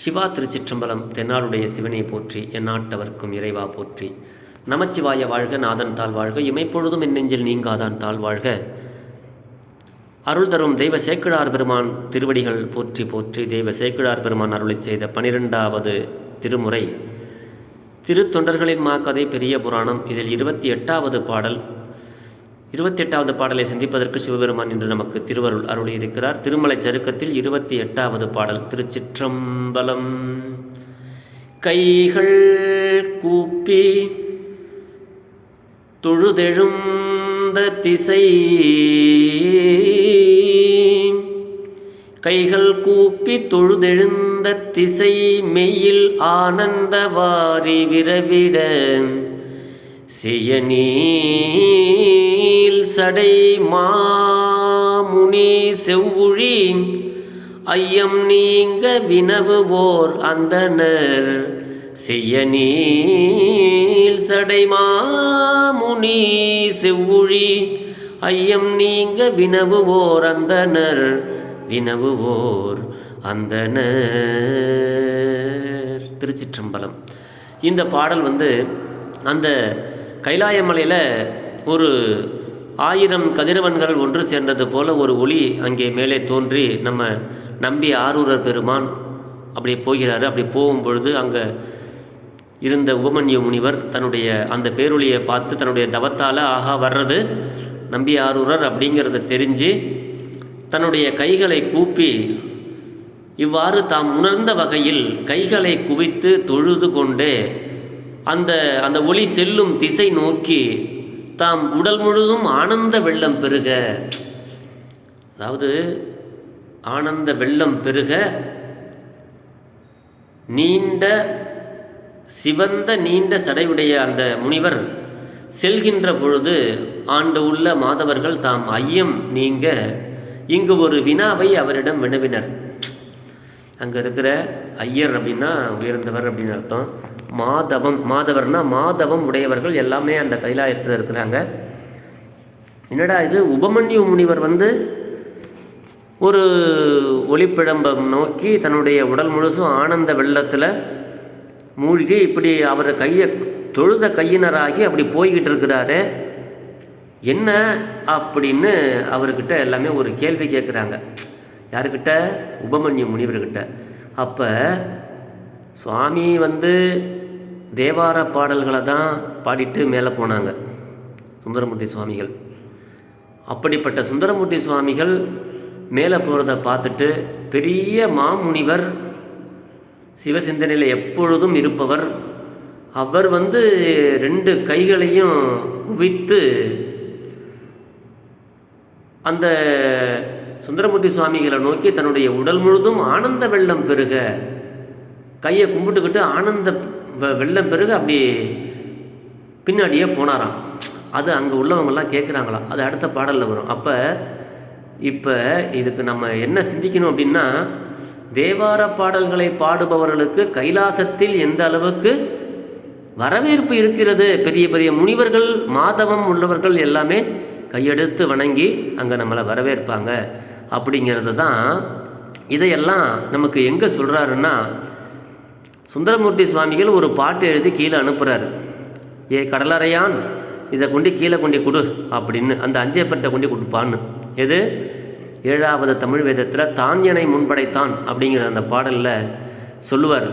சிவா திருச்சிற்றம்பலம் தென்னாடுடைய சிவனை போற்றி எந்நாட்டவர்க்கும் இறைவா போற்றி. நமச்சிவாய வாழ்க நாதன் தாழ் வாழ்க இமைப்பொழுதும் இன்னெஞ்சில் நீங்காதான் தாழ் வாழ்க. அருள் தரும் தெய்வ சேக்கிழார் பெருமான் திருவடிகள் போற்றி போற்றி தெய்வ சேக்கிழார் பெருமான் அருளை செய்த பனிரெண்டாவது திருமுறை. திருத்தொண்டர்களின் மாக்கதை பெரிய புராணம். இதில் இருபத்தி எட்டாவது பாடல் இருபத்தி எட்டாவது பாடலை சந்திப்பதற்கு சிவபெருமான் இன்று நமக்கு திருவருள் அருளியிருக்கிறார். திருமலை சருக்கத்தில் இருபத்தி எட்டாவது பாடல் திருச்சிற்றம்பலம். கைகள் கூப்பி தொழுதெழுந்த திசை கைகள் கூப்பி தொழுதெழுந்த திசை மெய்யில் ஆனந்த வாரி விரவிட சியனீ சடை மாமுனி செவ்வுழி ஐயம் நீங்க வினவுவோர் அந்தனர். செய்ய நீல் சடை மாமுனி செவ்வுழி ஐயம் நீங்க வினவுவோர் அந்தனர். வினவுவோர் அந்தனர். திருச்சிற்றம்பலம். இந்த பாடல் வந்து அந்த கைலாயமலையில் ஒரு ஆயிரம் கதிரவன்கள் ஒன்று சேர்ந்தது போல ஒரு ஒளி அங்கே மேலே தோன்றி நம்ம நம்பி ஆரூரர் பெருமான் அப்படியே போகிறாரு. அப்படி போகும் பொழுது அங்கே இருந்த உபமன்ய முனிவர் தன்னுடைய அந்த பேரொழியை பார்த்து தன்னுடைய தவத்தால் ஆகா வர்றது நம்பி ஆரூரர் அப்படிங்கிறத தெரிஞ்சு தன்னுடைய கைகளை கூப்பி இவ்வாறு தாம் உணர்ந்த வகையில் கைகளை குவித்து தொழுது கொண்டே அந்த அந்த ஒளி செல்லும் திசை நோக்கி தாம் உடல் முழுதும் ஆனந்த வெள்ளம் பெருக. அதாவது ஆனந்த வெள்ளம் பெருக நீண்ட சிவந்த நீண்ட சடையுடைய அந்த முனிவர் செல்கின்ற பொழுது ஆண்டு உள்ள மாதவர்கள் தாம் ஐயம் நீங்க இங்கு ஒரு வினாவை அவரிடம் வினவினர். அங்கே இருக்கிற ஐயர் அப்படின்னா உயர்ந்தவர் அப்படின்னு அர்த்தம். மாதவம் மாதவர்னா மாதவம் உடையவர்கள் எல்லாமே அந்த கைலாயத்தில் இருக்கிறாங்க. என்னடா இது? உபமன்யு முனிவர் வந்து ஒரு ஒளிப்பிழம்பம் நோக்கி தன்னுடைய உடல் முழுசும் ஆனந்த வெள்ளத்தில் மூழ்கி இப்படி அவர் கையை தொழுத கையினராகி அப்படி போய்கிட்டு இருக்கிறாரு. என்ன அப்படின்னு அவர்கிட்ட எல்லாமே ஒரு கேள்வி கேட்குறாங்க. யாருக்கிட்ட உபமன்யு முனிவர்கிட்ட. அப்போ சுவாமி வந்து தேவார பாடல்களை தான் பாடிட்டு மேலே போனாங்க சுந்தரமூர்த்தி சுவாமிகள். அப்படிப்பட்ட சுந்தரமூர்த்தி சுவாமிகள் மேலே போகிறத பார்த்துட்டு பெரிய மாமுனிவர் சிவசிந்தனையில் எப்பொழுதும் இருப்பவர். அவர் வந்து ரெண்டு கைகளையும் குவித்து அந்த சுந்தரமூர்த்தி சுவாமிகளை நோக்கி தன்னுடைய உடல் முழுதும் ஆனந்த வெள்ளம் பெருக கையை கும்பிட்டுக்கிட்டு ஆனந்த வெள்ளம் பிறகு அப்படி பின்னாடியே போனாராம். அது அங்கே உள்ளவங்கெல்லாம் கேட்குறாங்களாம் அது அடுத்த பாடலில் வரும். அப்போ இப்போ இதுக்கு நம்ம என்ன சிந்திக்கணும் அப்படின்னா தேவார பாடல்களை பாடுபவர்களுக்கு கைலாசத்தில் எந்த அளவுக்கு வரவேற்பு இருக்கிறது? பெரிய பெரிய முனிவர்கள் மாதவம் உள்ளவர்கள் எல்லாமே கையெடுத்து வணங்கி அங்கே நம்மளை வரவேற்பாங்க. அப்படிங்கிறது தான் இதையெல்லாம் நமக்கு எங்கே சொல்கிறாருன்னா சுந்தரமூர்த்தி சுவாமிகள் ஒரு பாட்டு எழுதி கீழே அனுப்புகிறாரு ஏ கடலறையான் இதை கொண்டு கீழே கொண்டு கொடு அப்படின்னு அந்த அஞ்சேப்பட்டை கொண்டு கொடுப்பான்னு. எது? ஏழாவது தமிழ் வேதத்தில் தான்யனை முன்படைத்தான் அப்படிங்கிற அந்த பாடலில் சொல்லுவார்.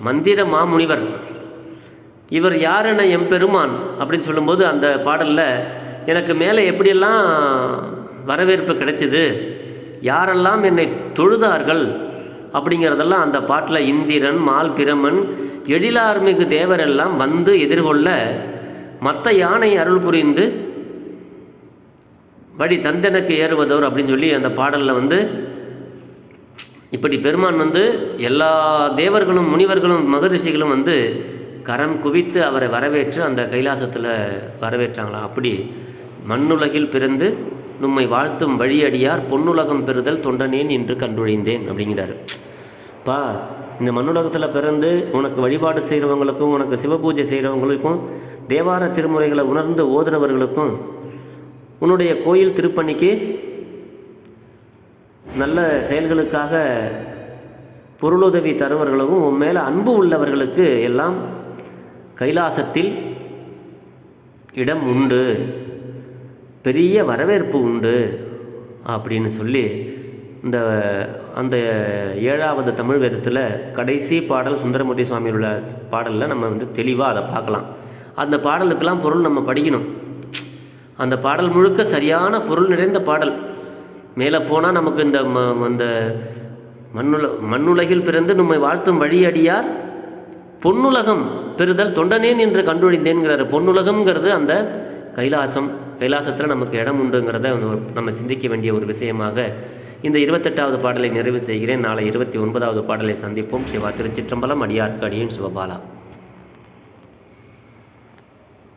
மந்திர மாமுனிவர் இவர் யார் என்ன எம்பெருமான் அப்படின்னு சொல்லும்போது அந்த பாடலில் எனக்கு மேலே எப்படியெல்லாம் வரவேற்பு கிடைச்சிது யாரெல்லாம் என்னை தொழுதார்கள் அப்படிங்கிறதெல்லாம் அந்த பாட்டில் இந்திரன் மால் பிரமன் எழிலார்மிகு தேவரெல்லாம் வந்து எதிர்கொள்ள மற்ற யானை அருள் புரிந்து வழி தந்தனுக்கு ஏறுவதோர் அப்படின்னு சொல்லி அந்த பாடலில் வந்து இப்படி பெருமான் வந்து எல்லா தேவர்களும் முனிவர்களும் மகரிஷிகளும் வந்து கரம் குவித்து அவரை வரவேற்று அந்த கைலாசத்தில் வரவேற்றாங்களாம். அப்படி மண்ணுலகில் பிறந்து நும்மை வாழ்த்தும் வழியடியார் பொன்னுலகம் பெறுதல் தொண்டனேன் என்று கண்டுழிந்தேன் அப்படிங்கிறாரு. பா இந்த மண்ணுலகத்தில் பிறந்து உனக்கு வழிபாடு செய்கிறவங்களுக்கும் உனக்கு சிவபூஜை செய்கிறவங்களுக்கும் தேவார திருமுறைகளை உணர்ந்து ஓதுறவர்களுக்கும் உன்னுடைய கோயில் திருப்பணிக்கு நல்ல செயல்களுக்காக பொருளுதவி தருவர்களுக்கும் உன் மேலே அன்பு உள்ளவர்களுக்கு எல்லாம் கைலாசத்தில் இடம் உண்டு. பெரிய வரவேற்பு உண்டு அப்படின்னு சொல்லி இந்த அந்த ஏழாவது தமிழ் வேதத்தில் கடைசி பாடல் சுந்தரமூர்த்தி சுவாமியோட பாடலில் நம்ம வந்து தெளிவாக அதை பார்க்கலாம். அந்த பாடலுக்கெல்லாம் பொருள் நம்ம படிக்கணும். அந்த பாடல் முழுக்க சரியான பொருள் நிறைந்த பாடல். மேலே போனால் நமக்கு இந்த ம அந்த மண்ணுல மண்ணுலகில் பிறந்து நம்மை வாழ்த்தும் வழியடியார் பொன்னுலகம் பெறுதல் தொண்டனேன் என்று கண்டுழிந்தேங்கிறாரு பொன்னுலகம்ங்கிறது அந்த கைலாசம். கைலாசத்தில் நமக்கு இடம் உண்டுங்கிறத வந்து நம்ம சிந்திக்க வேண்டிய ஒரு விஷயமாக இந்த இருபத்தெட்டாவது பாடலை நிறைவு செய்கிறேன். நாளை இருபத்தி ஒன்பதாவது பாடலை சந்திப்போம். சிவா திருச்சிற்றம்பலம் அடியார்க்கு அடியின் சிவபாலா.